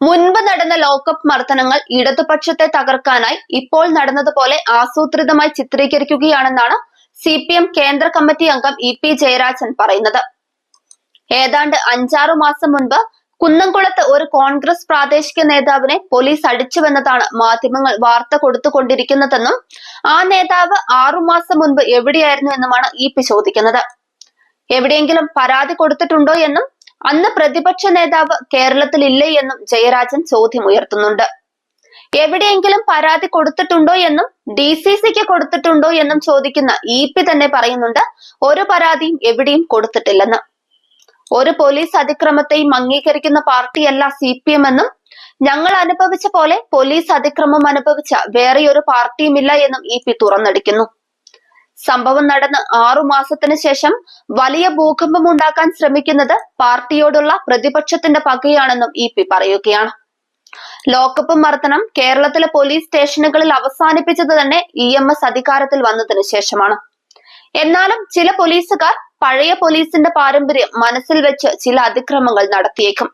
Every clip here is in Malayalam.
മുൻപ് നടന്ന ലോക്കപ്പ് മർദ്ദനങ്ങൾ ഇടതുപക്ഷത്തെ തകർക്കാനായി ഇപ്പോൾ നടന്നതുപോലെ ആസൂത്രിതമായി ചിത്രീകരിക്കുകയാണെന്നാണ് സി പി എം കേന്ദ്ര കമ്മിറ്റി അംഗം ഇ പി ജയരാജൻ പറയുന്നത്. ഏതാണ്ട് അഞ്ചാറു മാസം മുൻപ് കുന്നംകുളത്ത് ഒരു കോൺഗ്രസ് പ്രാദേശിക നേതാവിനെ പോലീസ് അടിച്ചുവെന്നതാണ് മാധ്യമങ്ങൾ വാർത്ത കൊടുത്തുകൊണ്ടിരിക്കുന്നതെന്നും ആ നേതാവ് ആറുമാസം മുൻപ് എവിടെയായിരുന്നു എന്നുമാണ് ഇ പി ചോദിക്കുന്നത്. എവിടെയെങ്കിലും പരാതി കൊടുത്തിട്ടുണ്ടോ എന്നും അന്ന് പ്രതിപക്ഷ നേതാവ് കേരളത്തിൽ ഇല്ലേ എന്നും ജയരാജൻ ചോദ്യമുയർത്തുന്നുണ്ട് എവിടെയെങ്കിലും പരാതി കൊടുത്തിട്ടുണ്ടോ എന്നും ഡി സി സിക്ക് കൊടുത്തിട്ടുണ്ടോ എന്നും ചോദിക്കുന്ന ഇ പി തന്നെ പറയുന്നുണ്ട് ഒരു പരാതിയും എവിടെയും കൊടുത്തിട്ടില്ലെന്ന്. ഒരു പോലീസ് അതിക്രമത്തെയും അംഗീകരിക്കുന്ന പാർട്ടിയല്ല സി പി എം എന്നും ഞങ്ങൾ അനുഭവിച്ച പോലെ പോലീസ് അതിക്രമം അനുഭവിച്ച വേറെയൊരു പാർട്ടിയുമില്ല എന്നും ഇ പി തുറന്നടിക്കുന്നു. സംഭവം നടന്ന് ആറു മാസത്തിന് ശേഷം വലിയ ഭൂകമ്പം ഉണ്ടാക്കാൻ ശ്രമിക്കുന്നത് പാർട്ടിയോടുള്ള പ്രതിപക്ഷത്തിന്റെ പകയാണെന്നും ഇ പി പറയുകയാണ്. ലോക്കപ്പ് മർദ്ദനം കേരളത്തിലെ പോലീസ് സ്റ്റേഷനുകളിൽ അവസാനിപ്പിച്ചത് തന്നെ ഇ എം എസ് അധികാരത്തിൽ വന്നതിന് ശേഷമാണ്. എന്നാലും ചില പോലീസുകാർ പഴയ പോലീസിന്റെ പാരമ്പര്യം മനസ്സിൽ വെച്ച് ചില അതിക്രമങ്ങൾ നടത്തിയേക്കും.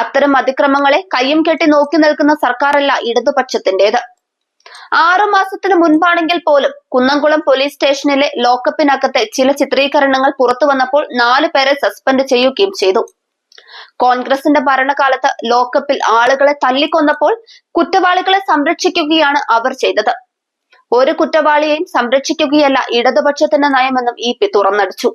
അത്തരം അതിക്രമങ്ങളെ കയ്യും കെട്ടി നോക്കി നിൽക്കുന്ന സർക്കാരല്ല ഇടതുപക്ഷത്തിന്റേത്. ആറു മാസത്തിന് മുൻപാണെങ്കിൽ പോലും കുന്നംകുളം പോലീസ് സ്റ്റേഷനിലെ ലോക്കപ്പിനകത്തെ ചില ചിത്രീകരണങ്ങൾ പുറത്തു വന്നപ്പോൾ നാലു പേരെ സസ്പെൻഡ് ചെയ്യുകയും ചെയ്തു. കോൺഗ്രസിന്റെ ഭരണകാലത്ത് ലോക്കപ്പിൽ ആളുകളെ തല്ലിക്കൊന്നപ്പോൾ കുറ്റവാളികളെ സംരക്ഷിക്കുകയാണ് അവർ ചെയ്തത്. ഒരു കുറ്റവാളിയെയും സംരക്ഷിക്കുകയല്ല ഇടതുപക്ഷത്തിന്റെ നയമെന്നും ഇ പി തുറന്നടിച്ചു.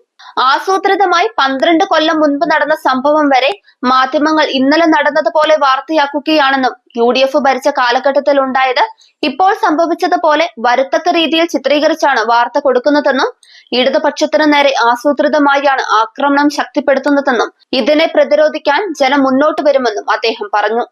ആസൂത്രിതമായി പന്ത്രണ്ട് കൊല്ലം മുൻപ് നടന്ന സംഭവം വരെ മാധ്യമങ്ങൾ ഇന്നലെ നടന്നതുപോലെ വാർത്തയാക്കുകയാണെന്നും യു ഡി എഫ് ഭരിച്ച കാലഘട്ടത്തിൽ ഉണ്ടായത് ഇപ്പോൾ സംഭവിച്ചതുപോലെ വരുത്തക്ക രീതിയിൽ ചിത്രീകരിച്ചാണ് വാർത്ത കൊടുക്കുന്നതെന്നും ഇടതുപക്ഷത്തിന് നേരെ ആസൂത്രിതമായാണ് ആക്രമണം ശക്തിപ്പെടുത്തുന്നതെന്നും ഇതിനെ പ്രതിരോധിക്കാൻ ജനം മുന്നോട്ട് വരുമെന്നും അദ്ദേഹം പറഞ്ഞു.